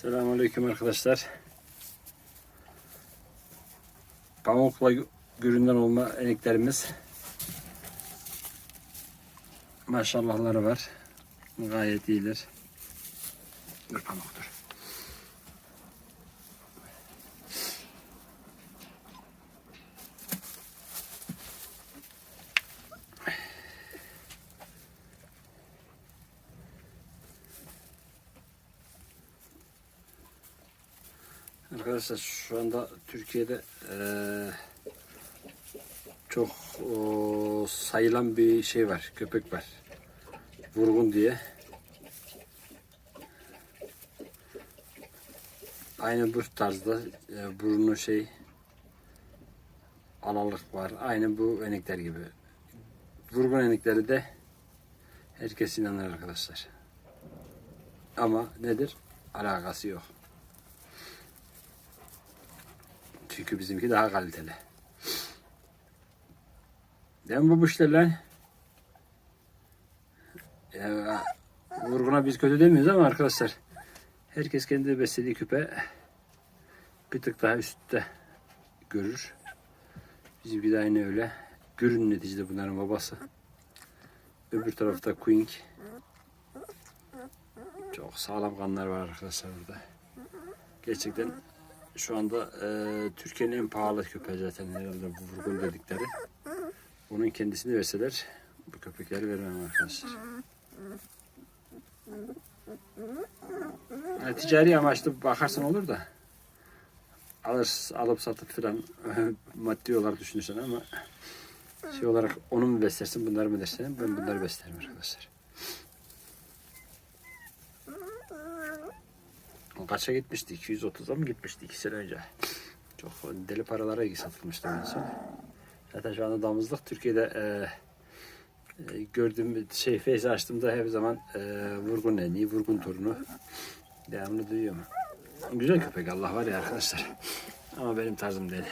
Selamünaleyküm arkadaşlar. Pamukla güründen olma eneklerimiz. Maşallahları var. Gayet iyiler. Dur pamuk Arkadaşlar şu anda Türkiye'de eee, çok o, sayılan bir şey var, köpek var. Vurgun diye. Aynı bu tarzda e, burnu şey alalık var. Aynı bu enekler gibi. Vurgun enekleri de herkes inanır arkadaşlar. Ama nedir? Alakası yok. Çünkü bizimki daha kaliteli. Değil mi bu işler lan? Ya, vurguna biz kötü demiyoruz ama arkadaşlar. Herkes kendi beslediği küpe bir tık daha üstte görür. Bizimki de aynı öyle. Görün neticede bunların babası. Öbür tarafta Queen. Çok sağlam kanlar var arkadaşlar burada. Gerçekten şu anda e, Türkiye'nin en pahalı köpeği zaten herhalde bu vurgun dedikleri. Onun kendisini verseler bu köpekleri vermem arkadaşlar. Yani ticari amaçlı bakarsan olur da alır, alıp satıp filan maddi olarak düşünürsen ama şey olarak onu mu beslersin bunları mı beslersin ben bunları beslerim arkadaşlar. O kaça gitmişti? 230'a mı gitmişti 2 sene önce? Çok deli paralara satılmıştı en son. Zaten şu anda damızlık Türkiye'de e, e, gördüğüm şey face açtığımda her zaman e, vurgun eni, vurgun torunu devamlı duyuyorum. Güzel köpek Allah var ya arkadaşlar. Ama benim tarzım değil.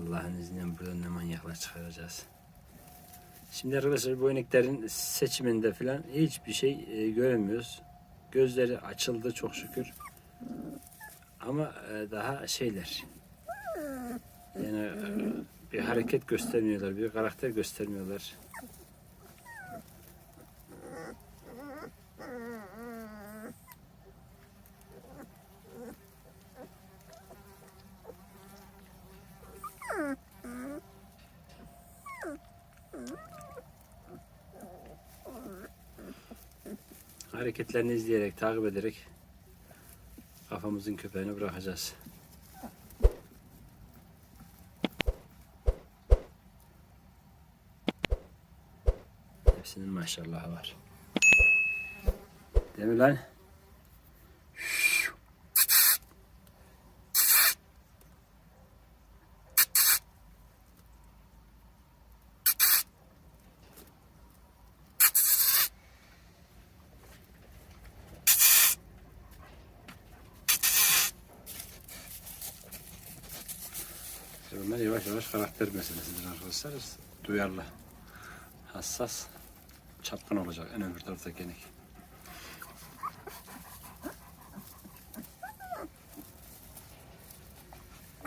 Allah'ın izniyle buradan ne manyaklar çıkaracağız. Şimdi arkadaşlar bu ineklerin seçiminde falan hiçbir şey e, göremiyoruz. Gözleri açıldı çok şükür. Ama e, daha şeyler. Yani e, bir hareket göstermiyorlar, bir karakter göstermiyorlar. Hareketlerini izleyerek, takip ederek kafamızın köpeğini bırakacağız. Hepsinin maşallahı var. Değil mi lan? Bunlar yavaş yavaş karakter meselesidir arkadaşlar. Duyarlı, hassas, çapkın olacak en öbür taraftaki inek.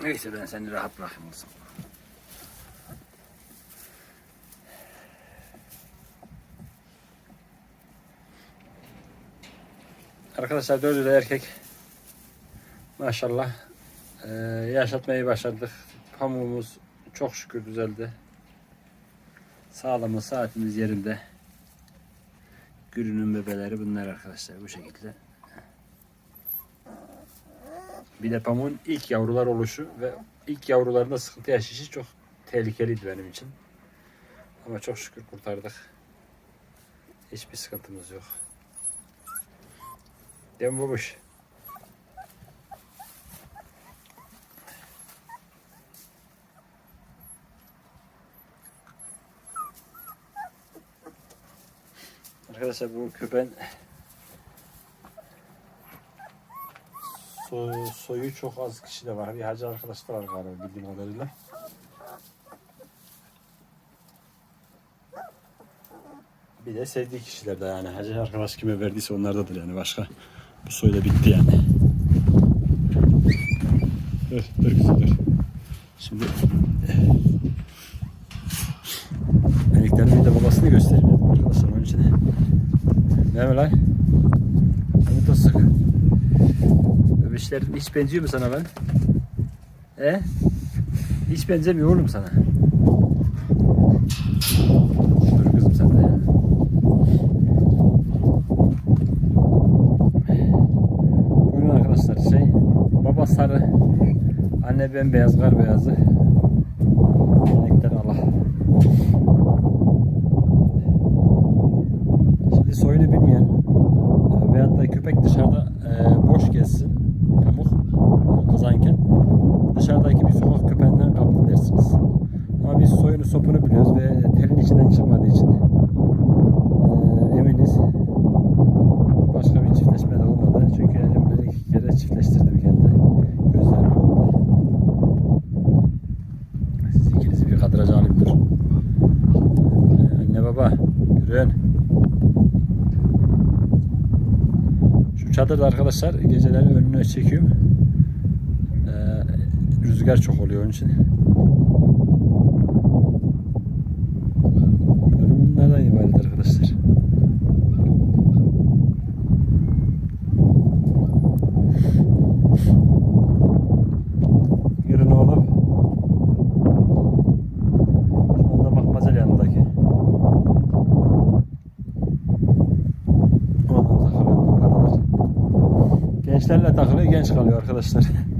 Neyse ben seni rahat bırakayım olsun. Arkadaşlar dördü de erkek. Maşallah. Ee, yaşatmayı başardık. Pamuğumuz çok şükür düzeldi. Sağlamı saatimiz yerinde. Gülünün bebeleri bunlar arkadaşlar bu şekilde. Bir de pamuğun ilk yavrular oluşu ve ilk yavrularında sıkıntı yaşayışı çok tehlikeliydi benim için. Ama çok şükür kurtardık. Hiçbir sıkıntımız yok. Değil babuş? Arkadaşlar bu köpen So- soyu çok az kişi de var. Bir hacı arkadaşlar var galiba bildiğim kadarıyla. Bir de sevdiği kişiler de yani hacı arkadaş kime verdiyse onlardadır yani başka. Bu soy da bitti yani. Dur, dur kızım dur. Şimdi arkadaşlar onun için. Ne mi lan? Seni tosuk. Öbüşlerin hiç benziyor mu sana ben? E? Hiç benzemiyor oğlum sana. Dur kızım sen de ya. Buyurun arkadaşlar şey baba sarı anne bembeyaz kar beyazı Melekler Şimdi soyunu bilmeyen veyahut da köpek dışarıda e, boş gezsin pamuk kazanken dışarıdaki bir sokak köpeğinden kaptı dersiniz. Ama biz soyunu sopunu biliyoruz ve telin içinden çıkmadığı için e, eminiz başka bir çiftleşme de olmadı. Çünkü elimle iki kere çiftleştirdim kendi gözlerim önünde. Siz ikinizi bir kadraja alayım dur. Ee, Anne baba yürüyün. Şu çadırda arkadaşlar geceleri önüne çekiyorum. Ee, rüzgar çok oluyor onun için. Durum bunlardan ibaret arkadaşlar. Yürün oğlum. Şu anda bakmazel yanındaki. Ondan takılıyor bu aralar. Gençlerle takılıyor, genç kalıyor arkadaşlar.